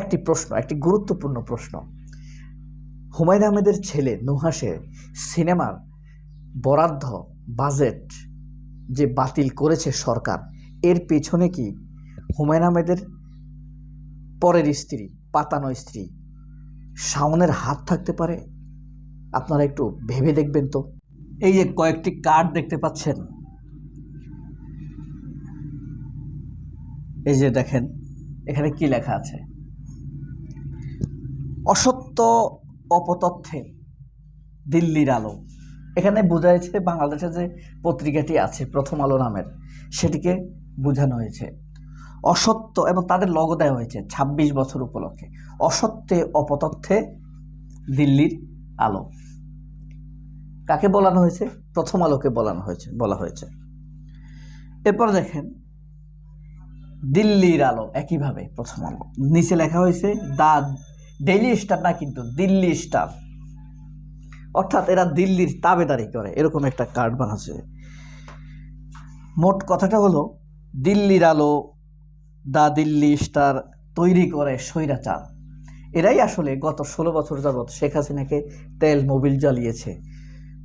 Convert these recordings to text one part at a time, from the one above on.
একটি প্রশ্ন, একটি গুরুত্বপূর্ণ প্রশ্ন। হুমায়ুন আহমেদের ছেলে নুহাসের সিনেমার বরাদ্দ, বাজেট যে বাতিল করেছে সরকার, এর পেছনে কি হুমায়ুন আহমেদের পরের স্ত্রী, পাতানো স্ত্রী, শাওনের হাত থাকতে পারে? আপনারা একটু ভেবে দেখবেন তো। এই যে কয়েকটি কার্ড দেখতে পাচ্ছেন, এই যে দেখেন, এখানে কি লেখা আছে? অসত্য অপতথ্যে দিল্লির আলো। এখানে বোঝা যাচ্ছে বাংলাদেশে যে পত্রিকাটি আছে, প্রথম আলো নামের, সেটিকে বোঝানো হয়েছে। অসত্য এবং তাদের লগ দেওয়া হয়েছে ২৬ বছর উপলক্ষে। অসত্যে অপতথ্যে দিল্লির আলো। কাকে বলানো হয়েছে? প্রথম আলোকে বলানো হয়েছে, বলা হয়েছে। এরপর দেখেন, দিল্লির আলো একইভাবে প্রথম আলো। নিচে লেখা হয়েছে, দা ডেইলি স্টার না কিন্তু দিল্লি স্টার। অর্থাৎ এরা দিল্লির তাবেদারি করে, এরকম একটা কার্ড বানাচ্ছে মোট কথাটা হলো, দিল্লির আলো দা দিল্লি স্টার তৈরি করে স্বৈরাচার। এরাই আসলে গত ষোলো বছর যাবৎ শেখ হাসিনাকে তেল মোবিল জ্বালিয়েছে।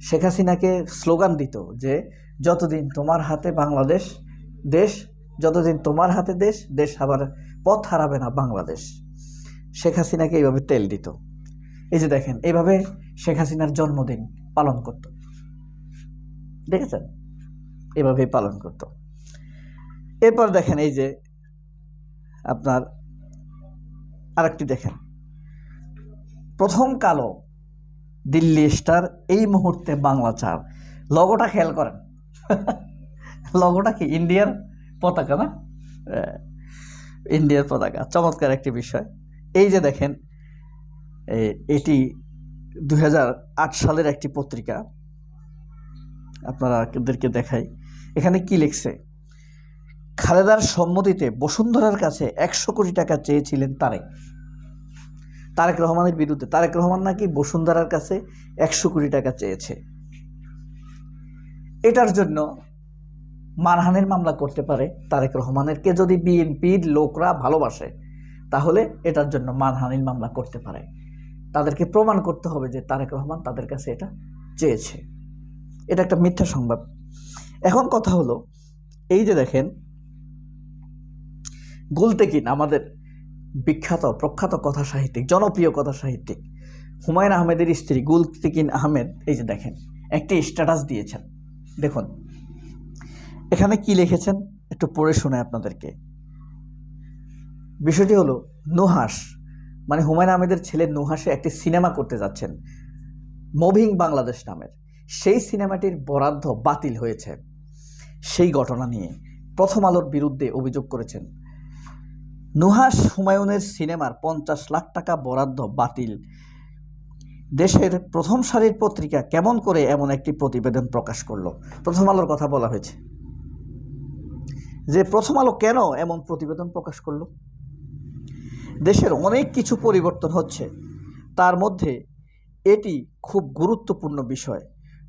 শেখ হাসিনাকে স্লোগান দিত যে, যতদিন তোমার হাতে বাংলাদেশ দেশ, যতদিন তোমার হাতে দেশ দেশ আবার পথ হারাবে না বাংলাদেশ। শেখ হাসিনাকে এইভাবে তেল দিত। এই যে দেখেন, এইভাবে শেখ হাসিনার জন্মদিন পালন করত। দেখেছেন? এভাবেই পালন করত। এরপর দেখেন এই যে আপনার আরেকটি দেখেন। প্রথম কালো দিল্লি স্টার এই মুহূর্তে বাংলা চার। লগোটা খেয়াল করেন। লগোটা কি? ইন্ডিয়ার পতাকা না? ইন্ডিয়ার পতাকা। চমৎকার একটি বিষয়। এই যে দেখেন এটি দু হাজার আট সালের একটি পত্রিকা। আপনারাদেরকে দেখাই। এখানে কি লিখছে? খালেদার সম্মতিতে বসুন্ধরার কাছে একশো কোটি টাকা চেয়েছিলেন তারেক। তারেক রহমানের বিরুদ্ধে। তারেক রহমান নাকি বসুন্ধরার কাছে একশো কোটি টাকা চেয়েছে। এটার জন্য মানহানির মামলা করতে পারে তারেক রহমানেরকে যদি বিএনপির লোকরা ভালোবাসে তাহলে এটার জন্য মানহানির মামলা করতে পারে। তাদেরকে প্রমাণ করতে হবে যে তারেক রহমান তাদের কাছে এটা চেয়েছে। এটা একটা মিথ্যা সংবাদ। এখন কথা হলো, এই যে দেখেন গুলতেকিন আমাদের বিখ্যাত, প্রখ্যাত কথা সাহিত্যিক, জনপ্রিয় কথা সাহিত্যিক, হুমায়ুন আহমেদের স্ত্রী গুলতেকিন আহমেদ, এই যে দেখেন, একটি স্ট্যাটাস দিয়েছেন। দেখুন, এখানে কি লিখেছেন? একটু পড়ে শোনে আপনাদেরকে। বিষয়টি হলো নুহাস মানে হুমায়ুন আহমেদের ছেলে নুহাসে একটি সিনেমা করতে যাচ্ছেন মুভিং বাংলাদেশ নামের। সেই সিনেমাটির বরাদ্দ বাতিল হয়েছে। সেই ঘটনা নিয়ে প্রথম আলোর বিরুদ্ধে অভিযোগ করেছেন। নুহাস হুমায়ুনের সিনেমার পঞ্চাশ লাখ টাকা বরাদ্দ বাতিল। দেশের প্রথম সারির পত্রিকা কেমন করে এমন একটি প্রতিবেদন প্রকাশ করল? প্রথম আলোর কথা বলা হয়েছে। যে প্রথম আলো কেন এমন প্রতিবেদন প্রকাশ করল? দেশের অনেক কিছু পরিবর্তন হচ্ছে। তার মধ্যে এটি খুব গুরুত্বপূর্ণ বিষয়।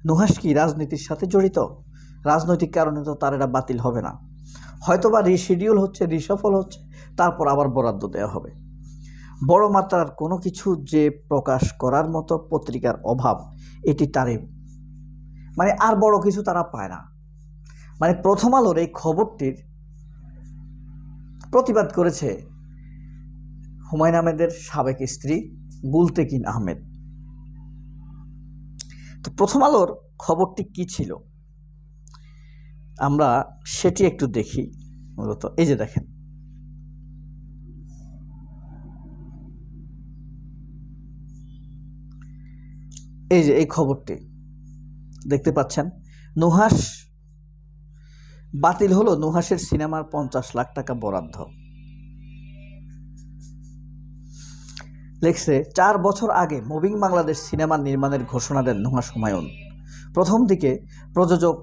নুহাস কি রাজনীতির সাথে জড়িত? রাজনৈতিক কারণে তো তার এটা বাতিল হবে না। হয়তোবা রিশিডিউল হচ্ছে রিসফল হচ্ছে, তারপর আবার বরাদ্দ দেওয়া হবে। বড় মাত্রার কোনো কিছু যে প্রকাশ করার মতো পত্রিকার অভাব, এটি তারে মানে আর বড় কিছু তারা পায় না। মানে প্রথম আলোর এই খবরটির প্রতিবাদ করেছে হুমায়ুন আহমেদের সাবেক স্ত্রী গুলতেকিন আহমেদ। তো প্রথম আলোর খবরটি কি ছিল? আমরা সেটি একটু দেখি মূলত। এই যে দেখেন। এই যে এই খবরটি, দেখতে পাচ্ছেন? নুহাস বাতিল হলো নুহাসের সিনেমার পঞ্চাশ লাখ টাকা বরাদ্দ। লেখছে, চার বছর আগে মুভিং বাংলাদেশ সিনেমা নির্মাণের ঘোষণা দেন নুহাস হুমায়ুন। প্রথম দিকে প্রযোজক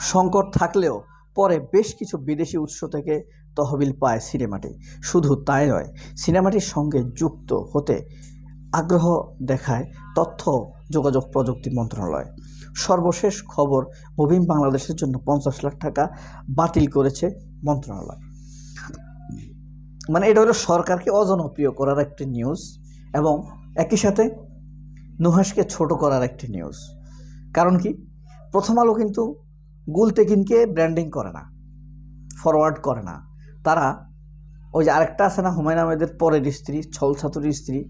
সংকট থাকলেও পরে বেশ কিছু বিদেশি উৎস থেকে তহবিল পায় সিনেমাটি। শুধু তাই নয়, সিনেমাটির সঙ্গে যুক্ত হতে আগ্রহ দেখায় তথ্য যোগাযোগ প্রযুক্তি মন্ত্রণালয়। সর্বশেষ খবর মুভিং বাংলাদেশের জন্য পঞ্চাশ লাখ টাকা বাতিল করেছে মন্ত্রণালয়। মানে এটা হলো সরকারকে অজনপ্রিয় করার একটি নিউজ এবং একই সাথে নুহাসকে ছোট করার একটি নিউজ কারণ কি? প্রথম আলো কিন্তু গুলতেকিনকে ব্র্যান্ডিং করে না ফরওয়ার্ড করে না। তারা ওই যে আরেকটা আছে না, হুমায়ুন আহমেদের পরের স্ত্রী, ছল ছাতুরির স্ত্রী,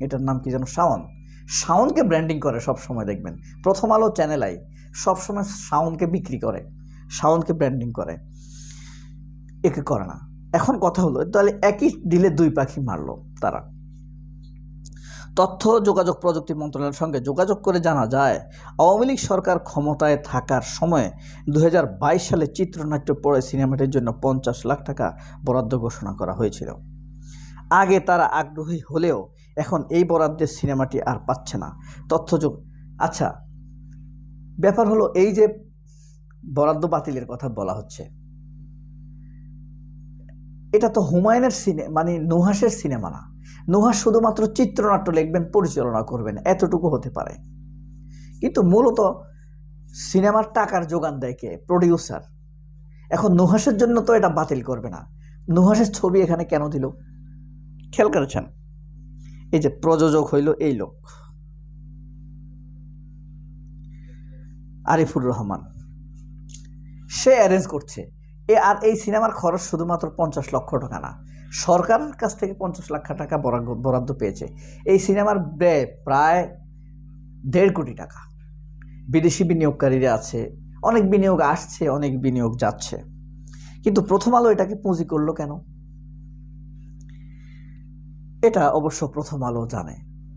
এটার নাম কি যেন? শাওন। শাওনকে ব্র্যান্ডিং করে সব সময় দেখবেন। প্রথম আলো চ্যানেল আই, সবসময় শাওনকে বিক্রি করে, শাওনকে ব্র্যান্ডিং করে। একে করে না। এখন কথা হলো, তাহলে একই ডিলে দুই পাখি মারলো তারা। তথ্য, যোগাযোগ প্রযুক্তি মন্ত্রণালয়ের সঙ্গে যোগাযোগ করে জানা যায়, আওয়ামী লীগ সরকার ক্ষমতায় থাকার সময়ে দু সালে চিত্রনাট্য পড়ে সিনেমাটির জন্য পঞ্চাশ লাখ টাকা বরাদ্দ ঘোষণা করা হয়েছিল। আগে তারা আগ্রহী হলেও এখন এই বরাদ্দের সিনেমাটি আর পাচ্ছে না। তথ্যযোগ আচ্ছা ব্যাপার হলো এই যে বরাদ্দ বাতিলের কথা বলা হচ্ছে এটা তো হুমায়ুনের সিনে মানে নুহাসের সিনেমা না। নুহাস শুধুমাত্র চিত্রনাট্য লিখবেন, পরিচালনা করবেন, এতটুকু হতে পারে। কিন্তু মূলত সিনেমার টাকার যোগান দেয় কে? প্রডিউসার এখন নুহাসের জন্য তো এটা বাতিল করবে না। নুহাসের ছবি এখানে কেন দিল? খেয়াল করেছেন? এই যে প্রযোজক হইল এই লোক। আরিফুর রহমান। সে অ্যারেঞ্জ করছে। এ আর এই সিনেমার খরচ শুধুমাত্র পঞ্চাশ লক্ষ টাকা না। সরকারের কাছ থেকে পঞ্চাশ লক্ষ টাকা বরাদ্দ বরাদ্দ পেয়েছে। এই সিনেমার ব্যয় প্রায় দেড় কোটি টাকা। বিদেশি বিনিয়োগকারীরা আছে, অনেক বিনিয়োগ আসছে, অনেক বিনিয়োগ যাচ্ছে। কিন্তু প্রথম আলো এটাকে পুঁজি করল কেন? এটা অবশ্য প্রথম আলো জানে।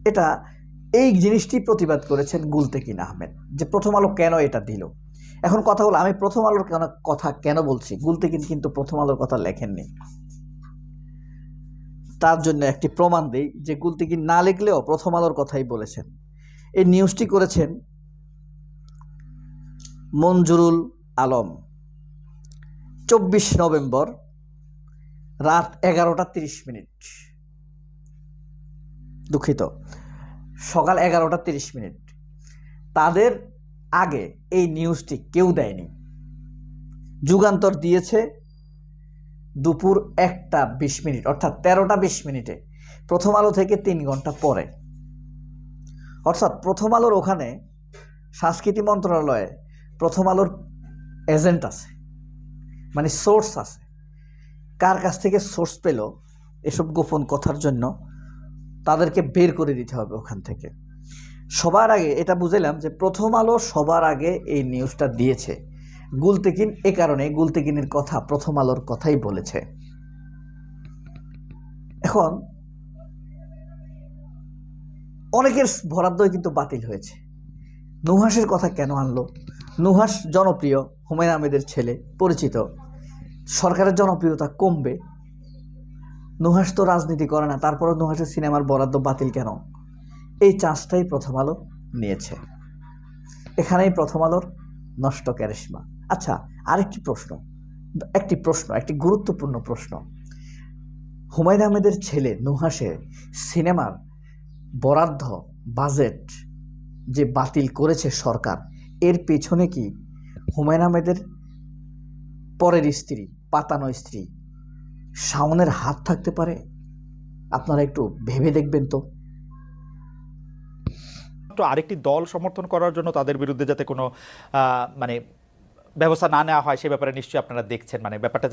এটা এই জিনিসটি প্রতিবাদ করেছেন গুলতেকিন আহমেদ যে প্রথম আলো কেন এটা দিল? এখন কথা হলো আমি প্রথম আলোর কেন, কথা কেন বলছি? গুলতেকিন কিন্তু প্রথম আলোর কথা লেখেননি। তার জন্য একটি প্রমাণ দেই যে গুলতেকিন না লিখলেও প্রথম আলোর কথাই বলেছেন। এই নিউজটি করেছেন মঞ্জুরুল আলম। চব্বিশ নভেম্বর রাত এগারোটা তিরিশ মিনিট। দুঃখিত, সকাল এগারোটা তিরিশ মিনিট। তাদের আগে এই নিউজটি কেউ দেয়নি। যুগান্তর দিয়েছে দুপুর একটা বিশ মিনিট, অর্থাৎ তেরোটা বিশ মিনিটে। প্রথম আলো থেকে তিন ঘণ্টা পরে। অর্থাৎ প্রথম আলোর ওখানে সংস্কৃতি মন্ত্রণালয়ে প্রথম আলোর এজেন্ট আছে মানে সোর্স আছে। কার কাছ থেকে সোর্স পেল এসব গোপন কথার জন্য তাদেরকে বের করে দিতে হবে ওখান থেকে। সবার আগে এটা বুঝলাম যে প্রথম আলো সবার আগে এই নিউজটা দিয়েছে। গুলতেকিন এ কারণে গুলতেকিনের কথা প্রথম আলোর কথাই বলেছে। এখন অনেকের বরাদ্দই কিন্তু বাতিল হয়েছে। নুহাসের কথা কেন আনলো? নুহাস জনপ্রিয়, হুমায়ুন আহমেদের ছেলে, পরিচিত। সরকারের জনপ্রিয়তা কমবে। নুহাস তো রাজনীতি করে না, তারপরও নুহাসের সিনেমার বরাদ্দ বাতিল কেন? এই চান্সটাই প্রথম আলো নিয়েছে। এখানেই প্রথম আলোর নষ্ট ক্যারিশমা। আচ্ছা আরেকটি প্রশ্ন। একটি প্রশ্ন, একটি গুরুত্বপূর্ণ প্রশ্ন। হুমায়ুন আহমেদের ছেলে নুহাসের সিনেমার বরাদ্দ, বাজেট যে বাতিল করেছে সরকার, এর পেছনে কি হুমায়ুন আহমেদের পরের স্ত্রী, পাতানো স্ত্রী, শাওনের হাত থাকতে পারে? আপনারা একটু ভেবে দেখবেন তো। তো আরেকটি দল সমর্থন করার জন্য তাদের বিরুদ্ধে যাতে কোনো মানে ব্যবস্থা না নেওয়া হয়, সে ব্যাপারে নিশ্চয়ই আপনারা দেখছেন। মানে ব্যাপারটা